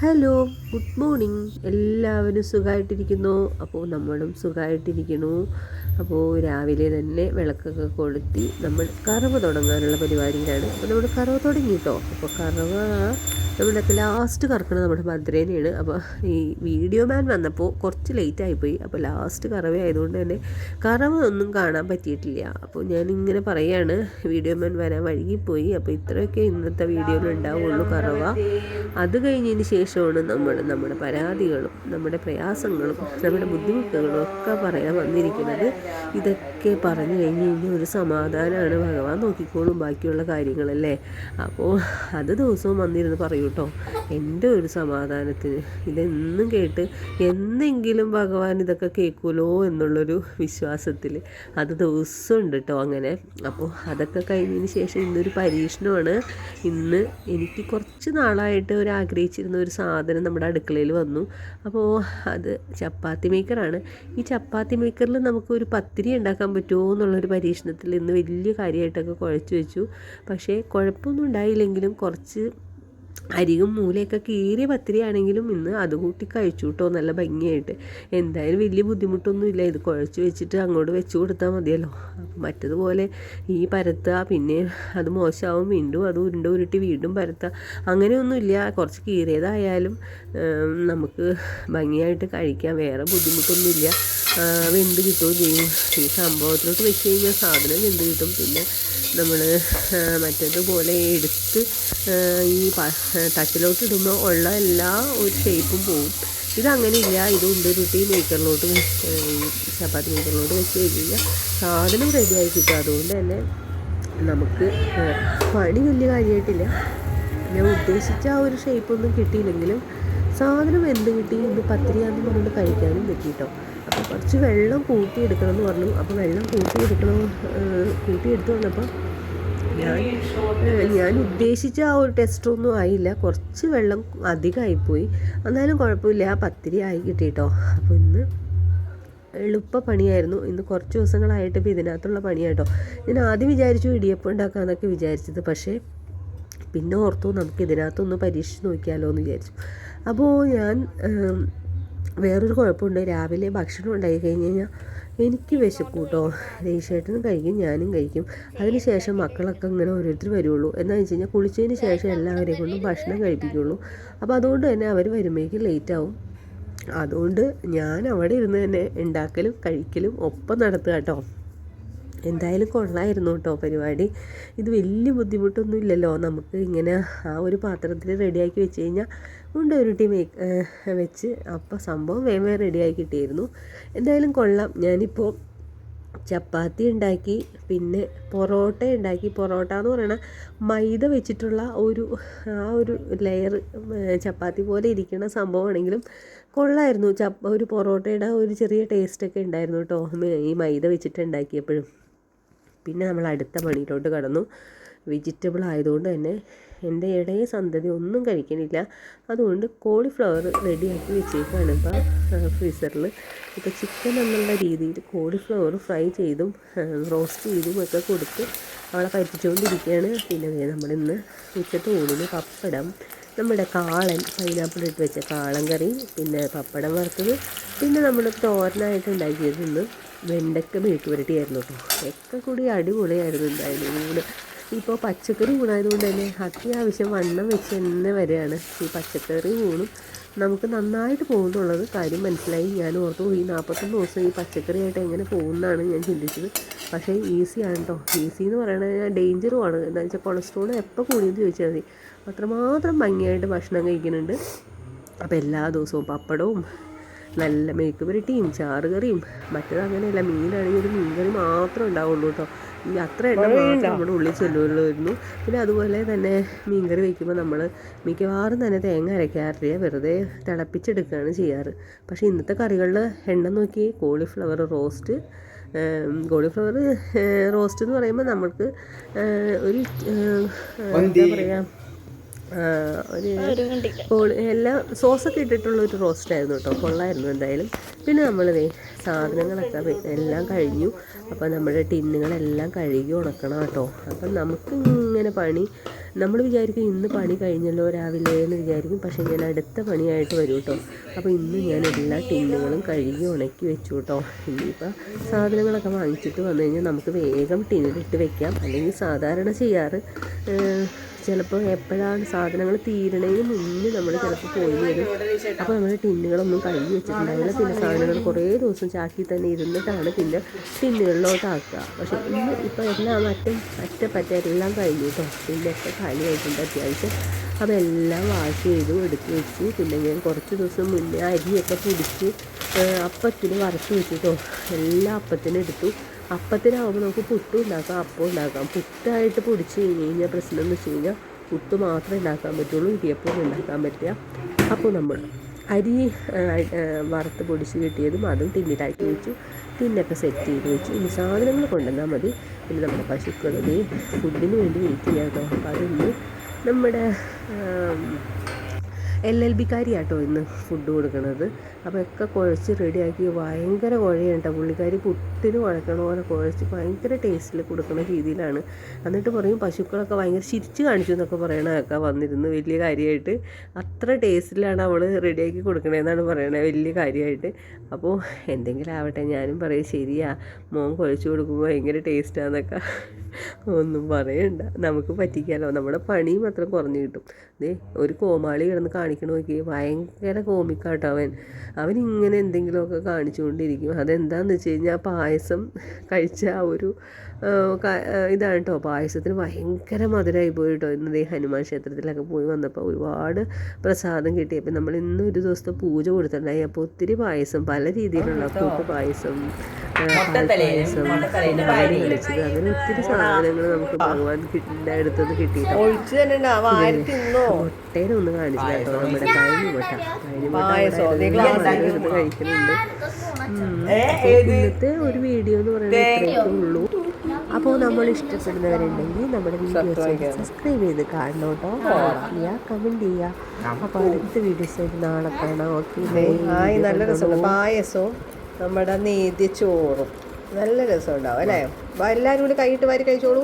Hello good morning. എല്ലാവരും സുഖമായിട്ടിരിക്കുന്നു അപ്പോൾ നമ്മളും സുഖമായിട്ടിരിക്കുന്നു അപ്പോൾ രാവിലെ തന്നെ വിളക്കൊക്കെ കൊളുത്തി നമ്മൾ കറവ് തുടങ്ങാനുള്ള പരിപാടിയിലാണ്. അപ്പോൾ നമ്മൾ കറവ് തുടങ്ങി കേട്ടോ. അപ്പോൾ കറവ നമ്മുടെ ലാസ്റ്റ് കറക്കുന്നത് നമ്മുടെ ഭദ്രേനെയാണ്. അപ്പോൾ ഈ വീഡിയോ മാൻ വന്നപ്പോൾ കുറച്ച് ലേറ്റ് ആയിപ്പോയി. അപ്പോൾ ലാസ്റ്റ് കറവ ആയതുകൊണ്ട് തന്നെ കറവ് ഒന്നും കാണാൻ പറ്റിയിട്ടില്ല. അപ്പോൾ ഞാൻ ഇങ്ങനെ പറയാണ് വീഡിയോ മാൻ വരാൻ വഴുകിപ്പോയി. അപ്പോൾ ഇത്രയൊക്കെ ഇന്നത്തെ വീഡിയോയിൽ ഉണ്ടാവുള്ളൂ കറവ. അത് കഴിഞ്ഞതിന് ശേഷമാണ് നമ്മൾ നമ്മുടെ പരാതികളും നമ്മുടെ പ്രയാസങ്ങളും നമ്മുടെ ബുദ്ധിമുട്ടുകളും ഒക്കെ പറയാൻ വന്നിരിക്കുന്നത്. ഇതൊക്കെ പറഞ്ഞു കഴിഞ്ഞ് കഴിഞ്ഞാൽ ഒരു സമാധാനമാണ്. ഭഗവാൻ നോക്കിക്കോളും ബാക്കിയുള്ള കാര്യങ്ങളല്ലേ? അപ്പോൾ അത് ദിവസവും വന്നിരുന്ന് പറയൂ കേട്ടോ എന്റെ ഒരു സമാധാനത്തിന് ഇതെന്നും കേട്ട് എന്നെങ്കിലും ഭഗവാൻ ഇതൊക്കെ കേൾക്കുമല്ലോ എന്നുള്ളൊരു വിശ്വാസത്തിൽ അത് ദിവസം ഉണ്ട് കേട്ടോ അങ്ങനെ. അപ്പോൾ അതൊക്കെ കഴിഞ്ഞതിന് ശേഷം ഇന്നൊരു പരീക്ഷണമാണ്. ഇന്ന് എനിക്ക് കുറച്ച് നാളായിട്ട് ഒരു ആഗ്രഹിച്ചിരുന്ന ഒരു സാധനം നമ്മുടെ അടുക്കളയിൽ വന്നു. അപ്പോൾ അത് ചപ്പാത്തി മേക്കറാണ്. ഈ ചപ്പാത്തി മേക്കറിൽ നമുക്ക് ഒരു പത്തിരി ഉണ്ടാക്കാൻ പറ്റുമോ എന്നുള്ളൊരു പരീക്ഷണത്തിൽ ഇന്ന് വലിയ കാര്യമായിട്ടൊക്കെ കുഴച്ച് വെച്ചു. പക്ഷേ കുഴപ്പമൊന്നും ഉണ്ടായില്ലെങ്കിലും കുറച്ച് അരികും മൂലയൊക്കെ കീറിയ പത്തിരിയാണെങ്കിലും ഇന്ന് അത് കൂട്ടി കഴിച്ചു കേട്ടോ നല്ല ഭംഗിയായിട്ട്. എന്തായാലും വലിയ ബുദ്ധിമുട്ടൊന്നുമില്ല. ഇത് കുഴച്ച് വെച്ചിട്ട് അങ്ങോട്ട് വെച്ച് കൊടുത്താൽ മതിയല്ലോ. അപ്പം മറ്റതുപോലെ ഈ പരത്തുക പിന്നെ അത് മോശമാവും വീണ്ടും അത് ഉരുണ്ട ഉരുട്ടി വീണ്ടും പരത്തുക അങ്ങനെയൊന്നുമില്ല. കുറച്ച് കീറിയതായാലും നമുക്ക് ഭംഗിയായിട്ട് കഴിക്കാം. വേറെ ബുദ്ധിമുട്ടൊന്നുമില്ല. വെന്ത് കിട്ടുകയും ചെയ്യും ഈ സംഭവത്തിലോട്ട് വെച്ച് കഴിഞ്ഞാൽ സാധനം വെന്ത് കിട്ടും. പിന്നെ നമ്മൾ മറ്റേതുപോലെ എടുത്ത് ഈ പ- തട്ടിലോട്ട് ഇടുമ്പോൾ ഉള്ള എല്ലാ ഒരു ഷേപ്പും പോവും. ഇതങ്ങനെയില്ല. ഇത് ഉണ്ടുരുട്ടി മേക്കറിലോട്ട് ചപ്പാത്തി മേക്കറിലോട്ട് വെച്ച് കഴിഞ്ഞാൽ സാധനം റെഡിയായി കിട്ടും അതുകൊണ്ട് തന്നെ നമുക്ക് പണി വലിയ കാര്യമായിട്ടില്ല ഞാൻ ഉദ്ദേശിച്ച ആ ഒരു ഷേപ്പൊന്നും കിട്ടിയില്ലെങ്കിലും സാധനം എന്ത് കിട്ടി ഇന്ന് പത്തിരിയാന്ന് പറഞ്ഞുകൊണ്ട് കഴിക്കാനും പറ്റിയിട്ടോ അപ്പോൾ കുറച്ച് വെള്ളം കൂട്ടിയെടുക്കണം എന്ന് പറഞ്ഞു. അപ്പോൾ വെള്ളം കൂട്ടിയെടുക്കണം കൂട്ടിയെടുത്ത് വന്നപ്പോൾ ഞാൻ ഞാൻ ഉദ്ദേശിച്ച ആ ഒരു ടെസ്റ്റ് ഒന്നും ആയില്ല. കുറച്ച് വെള്ളം അധികമായിപ്പോയി. എന്നാലും കുഴപ്പമില്ല. ആ പത്തിരി ആയി കിട്ടിയിട്ടോ അപ്പോൾ ഇന്ന് എളുപ്പ പണിയായിരുന്നു. ഇന്ന് കുറച്ച് ദിവസങ്ങളായിട്ട് ഇപ്പോൾ ഇതിനകത്തുള്ള പണിയാട്ടോ. ഞാൻ ആദ്യം വിചാരിച്ചു ഇടിയപ്പം ഉണ്ടാക്കാമെന്നൊക്കെ വിചാരിച്ചത്. പക്ഷേ പിന്നെ ഓർത്തു നമുക്ക് ഇതിനകത്തൊന്ന് പരീക്ഷിച്ച് നോക്കിയാലോ എന്ന് വിചാരിച്ചു. അപ്പോൾ ഞാൻ വേറൊരു കുഴപ്പമുണ്ട്. രാവിലെ ഭക്ഷണം ഉണ്ടായി കഴിഞ്ഞ് കഴിഞ്ഞാൽ എനിക്ക് വിശക്കൂട്ടോ കേട്ടോ രേഷേട്ടനും കഴിക്കും ഞാനും കഴിക്കും. അതിനുശേഷം മക്കളൊക്കെ ഇങ്ങനെ ഓരോരുത്തർ വരുള്ളൂ. എന്താണെന്ന് വെച്ച് കഴിഞ്ഞാൽ കുളിച്ചതിന് ശേഷം എല്ലാവരെയും കൊണ്ടും ഭക്ഷണം കഴിപ്പിക്കുള്ളൂ. അപ്പോൾ അതുകൊണ്ട് തന്നെ അവർ വരുമ്പോഴേക്കും ലേറ്റ് ആവും. അതുകൊണ്ട് ഞാൻ അവിടെ ഇരുന്ന് തന്നെ ഉണ്ടാക്കലും കഴിക്കലും ഒപ്പം നടത്തുക കേട്ടോ എന്തായാലും കൊള്ളായിരുന്നു കേട്ടോ പരിപാടി. ഇത് വലിയ ബുദ്ധിമുട്ടൊന്നും ഇല്ലല്ലോ നമുക്ക് ഇങ്ങനെ ആ ഒരു പാത്രത്തിൽ റെഡിയാക്കി വെച്ച് കഴിഞ്ഞാൽ ഉണ്ട് ഒരു ടീം വെച്ച്. അപ്പോൾ സംഭവം വേമേ റെഡിയാക്കി കിട്ടിയിരുന്നു. എന്തായാലും കൊള്ളാം. ഞാനിപ്പോൾ ചപ്പാത്തി ഉണ്ടാക്കി പിന്നെ പൊറോട്ട ഉണ്ടാക്കി. പൊറോട്ട എന്ന് പറയുന്ന മൈദ വെച്ചിട്ടുള്ള ഒരു ആ ഒരു ലെയർ ചപ്പാത്തി പോലെ ഇരിക്കുന്ന സംഭവമാണെങ്കിലും കൊള്ളായിരുന്നു. ചപ്പ ഒരു പൊറോട്ടയുടെ ഒരു ചെറിയ ടേസ്റ്റൊക്കെ ഉണ്ടായിരുന്നു കേട്ടോ. ഈ മൈദ വെച്ചിട്ട് ഉണ്ടാക്കിയപ്പോഴും. പിന്നെ നമ്മൾ അടുത്ത പണിയിലോട്ട് കടന്നു. വെജിറ്റബിൾ ആയതുകൊണ്ട് തന്നെ എന്റെ ഇടയ സന്തതി ഒന്നും കഴിക്കണില്ല. അതുകൊണ്ട് കോളിഫ്ലവർ റെഡിയാക്കി വെച്ചേക്കാണ് ഇപ്പോൾ ഫ്രീസറിൽ ഇപ്പോൾ ചിക്കൻ എന്നുള്ള രീതിയിൽ കോളിഫ്ലവർ ഫ്രൈ ചെയ്തും റോസ്റ്റ് ചെയ്തും ഒക്കെ കൊടുത്ത് അവളെ പറ്റിച്ചുകൊണ്ടിരിക്കുകയാണ് പിന്നെ ദേ നമ്മളിന്ന് ഉച്ചത്തെ ഊണിന് പപ്പടം നമ്മുടെ കാളൻ പൈനാപ്പിൾ ഇട്ട് വെച്ച കാളൻ കറി പിന്നെ പപ്പടം വറുത്തത് പിന്നെ നമ്മൾ തോരനായിട്ട് ഉണ്ടാക്കിയത് ഇന്ന് വെണ്ടക്ക മെഴുക്ക് പുരട്ടിയായിരുന്നു കേട്ടോ. ഒക്കെ കൂടി അടിപൊളിയായിരുന്നു എന്തായാലും. ഊണ് ഇപ്പോൾ പച്ചക്കറി ഊണായതുകൊണ്ട് തന്നെ അത്യാവശ്യം വണ്ണം വെച്ച് തന്നെ വരികയാണ്. ഈ പച്ചക്കറി ഊണും നമുക്ക് നന്നായിട്ട് പോകുന്നുള്ളത് കാര്യം മനസ്സിലായി. ഞാൻ ഓർത്തു ഈ നാൽപ്പത്തൊന്ന് ദിവസം ഈ പച്ചക്കറിയായിട്ട് എങ്ങനെ പോകുന്നതാണ് ഞാൻ ചിന്തിച്ചത്. പക്ഷേ ഈസിയാണ് കേട്ടോ. ഈസി എന്ന് പറയുന്നത് ഞാൻ ഡേഞ്ചറുമാണ് എന്താ വെച്ചാൽ കൊളസ്ട്രോൾ എപ്പോൾ കൂടിയെന്ന് ചോദിച്ചാൽ മതി. അത്രമാത്രം ഭംഗിയായിട്ട് ഭക്ഷണം കഴിക്കുന്നുണ്ട്. അപ്പോൾ എല്ലാ ദിവസവും പപ്പടവും നല്ല മെഴുക്ക് പുരട്ടിയും ചാറുകറിയും മറ്റേത് അങ്ങനെയല്ല മീനാണെങ്കിൽ ഒരു മീൻകറി മാത്രമേ ഉണ്ടാവുള്ളൂ കേട്ടോ ഈ അത്ര എണ്ണ മാത്രം നമ്മുടെ ഉള്ളിൽ ചെല്ലുള്ളായിരുന്നു. പിന്നെ അതുപോലെ തന്നെ മീൻകറി വയ്ക്കുമ്പോൾ നമ്മൾ മിക്കവാറും തന്നെ തേങ്ങ അരയ്ക്കാറില്ല വെറുതെ തിളപ്പിച്ചെടുക്കുകയാണ് ചെയ്യാറ്. പക്ഷേ ഇന്നത്തെ കറികളിൽ എണ്ണ നോക്കി കോളിഫ്ലവർ റോസ്റ്റ് കോളിഫ്ലവർ റോസ്റ്റ് എന്ന് പറയുമ്പോൾ നമ്മൾക്ക് ഒരു എന്താ പറയുക ഒരു എല്ലാം സോസൊക്കെ ഇട്ടിട്ടുള്ള ഒരു റോസ്റ്റ് ആയിരുന്നു കേട്ടോ കൊള്ളായിരുന്നു എന്തായാലും. പിന്നെ നമ്മൾ സാധനങ്ങളൊക്കെ എല്ലാം കഴിഞ്ഞു. അപ്പം നമ്മുടെ ടിന്നുകളെല്ലാം കഴുകി ഉണക്കണം കേട്ടോ അപ്പം നമുക്ക് ഇങ്ങനെ പണി നമ്മൾ വിചാരിക്കും ഇന്ന് പണി കഴിഞ്ഞല്ലോ രാവിലെ എന്ന് വിചാരിക്കും. പക്ഷേ ഞാൻ അടുത്ത പണിയായിട്ട് വരും കേട്ടോ അപ്പോൾ ഇന്ന് ഞാൻ എല്ലാ ടിന്നുകളും കഴുകി ഉണക്കി വെച്ചു കേട്ടോ ഇനിയിപ്പോൾ സാധനങ്ങളൊക്കെ വാങ്ങിച്ചിട്ട് വന്നു കഴിഞ്ഞാൽ നമുക്ക് വേഗം ടിന്നിലിട്ട് വെക്കാം. അല്ലെങ്കിൽ സാധാരണ ചെയ്യാറ് ചിലപ്പോൾ എപ്പോഴാണ് സാധനങ്ങൾ തീരണതിന് മുന്നേ നമ്മൾ ചിലപ്പോൾ പോയി വരും. അപ്പോൾ നമ്മൾ ടിന്നുകളൊന്നും കഴുകി വെച്ചിട്ടുണ്ടാവില്ല. പിന്നെ സാധനങ്ങൾ കുറേ ദിവസം ചാക്കി തന്നെ ഇരുന്നിട്ടാണ് പിന്നെ ടിന്നുകളിലോട്ട് ആക്കുക. പക്ഷേ ഇന്ന് ഇപ്പോൾ എല്ലാം മറ്റും അറ്റപ്പറ്റ എല്ലാം കഴിഞ്ഞു കേട്ടോ പിന്നെ ഒക്കെ കാലിയായിട്ടുണ്ട് അത്യാവശ്യം. അതെല്ലാം വാഷ് ചെയ്തു എടുത്ത് വെച്ച്. പിന്നെ ഞാൻ കുറച്ച് ദിവസം മുന്നേ അരിയൊക്കെ പിടിച്ച് അപ്പത്തിന് വറുത്ത് വെച്ചിട്ടോ എല്ലാ അപ്പത്തിനും എടുത്തു. അപ്പത്തിനാവുമ്പോൾ നമുക്ക് പുട്ടും ഉണ്ടാക്കാം അപ്പം ഉണ്ടാക്കാം. പുട്ടായിട്ട് പൊടിച്ച് കഴിഞ്ഞ് കഴിഞ്ഞാൽ പ്രശ്നം എന്ന് വെച്ച് കഴിഞ്ഞാൽ പുട്ട് മാത്രമേ ഉണ്ടാക്കാൻ പറ്റുള്ളൂ ഇടിയപ്പം ഉണ്ടാക്കാൻ പറ്റുക അപ്പോൾ നമ്മൾ അരി വറുത്ത് പൊടിച്ച് കിട്ടിയതും അതും ടിന്നിലാക്കി വെച്ചു. ടിന്നൊക്കെ സെറ്റ് ചെയ്ത് വെച്ചു. ഇനി സാധനങ്ങൾ കൊണ്ടുവന്നാൽ മതി. പിന്നെ നമ്മുടെ പശുക്കളുടെയും ഫുഡിന് വേണ്ടി വെയിറ്റ് ചെയ്യാം അപ്പോൾ അതൊന്ന് നമ്മുടെ എൽ എൽ ബിക്കാരിയാട്ടോ ഇന്ന് ഫുഡ് കൊടുക്കണത്. അപ്പോൾ ഒക്കെ കുഴച്ച് റെഡിയാക്കി. ഭയങ്കര കുഴയുണ്ട് പുള്ളിക്കാരി പുട്ടിന് കുഴക്കണ പോലെ കുഴച്ച് ഭയങ്കര ടേസ്റ്റിൽ കൊടുക്കുന്ന രീതിയിലാണ്. എന്നിട്ട് പറയും പശുക്കളൊക്കെ ഭയങ്കര ചിരിച്ച് കാണിച്ചു എന്നൊക്കെ പറയണതൊക്കെ വന്നിരുന്നു. വലിയ കാര്യമായിട്ട് അത്ര ടേസ്റ്റിലാണ് അവൾ റെഡിയാക്കി കൊടുക്കണതെന്നാണ് പറയണത് വലിയ കാര്യമായിട്ട് അപ്പോൾ എന്തെങ്കിലും ആവട്ടെ ഞാനും പറയും ശരിയാ. മോൻ കുഴച്ച് കൊടുക്കുമ്പോൾ ഭയങ്കര ടേസ്റ്റാന്നൊക്കെ ഒന്നും പറയണ്ട. നമുക്ക് പറ്റിക്കാലോ. നമ്മുടെ പണി മാത്രം കുറഞ്ഞു കിട്ടും. ദേ ഒരു കോമാളി കിടന്ന് കാണിക്കണ നോക്കി ഭയങ്കര കോമിക്കാട്ടോ അവൻ. അവൻ ഇങ്ങനെ എന്തെങ്കിലുമൊക്കെ കാണിച്ചുകൊണ്ടിരിക്കും. അതെന്താന്ന് വെച്ച് കഴിഞ്ഞാൽ പായസം കഴിച്ച ആ ഒരു ഇതാണ് കേട്ടോ പായസത്തിന് ഭയങ്കര മധുരമായി പോയി കേട്ടോ ഇന്ന് ദേ ഹനുമാൻ ക്ഷേത്രത്തിലൊക്കെ പോയി വന്നപ്പോൾ ഒരുപാട് പ്രസാദം കിട്ടി. അപ്പം നമ്മൾ ഇന്ന് ഒരു ദിവസത്തെ പൂജ കൊടുത്തിട്ടുണ്ടായി. അപ്പോൾ ഒത്തിരി പായസം പല രീതിയിലുള്ള കൂട്ട് പായസം അങ്ങനെ ഒത്തിരി സാധനങ്ങൾ നമുക്ക് ഭഗവാൻ അടുത്തുനിന്ന് നമ്മുടെ എടുത്ത് കഴിക്കുന്നുണ്ട്? ഇന്നത്തെ ഒരു വീഡിയോ എന്ന് പറയുന്നത് ഇത്രയൊക്കെ ഉള്ളൂ അപ്പോൾ നമ്മൾ ഇഷ്ടപ്പെടുന്നവരുണ്ടെങ്കിൽ നമ്മുടെ വീഡിയോ സബ്സ്ക്രൈബ് ചെയ്ത് കാണണം കേട്ടോ ചെയ്യുക കമന്റ് ചെയ്യുക അപ്പോൾ അടുത്ത വീഡിയോസ് നാളെ കാണാം ഓക്കെ ആയി നല്ല രസമുണ്ട് പായസവും നമ്മുടെ നീതി ചോറും. നല്ല രസമുണ്ടാവും അല്ലേ? എല്ലാവരും കൂടി കൈയിട്ട് വാരി കഴിച്ചോളൂ.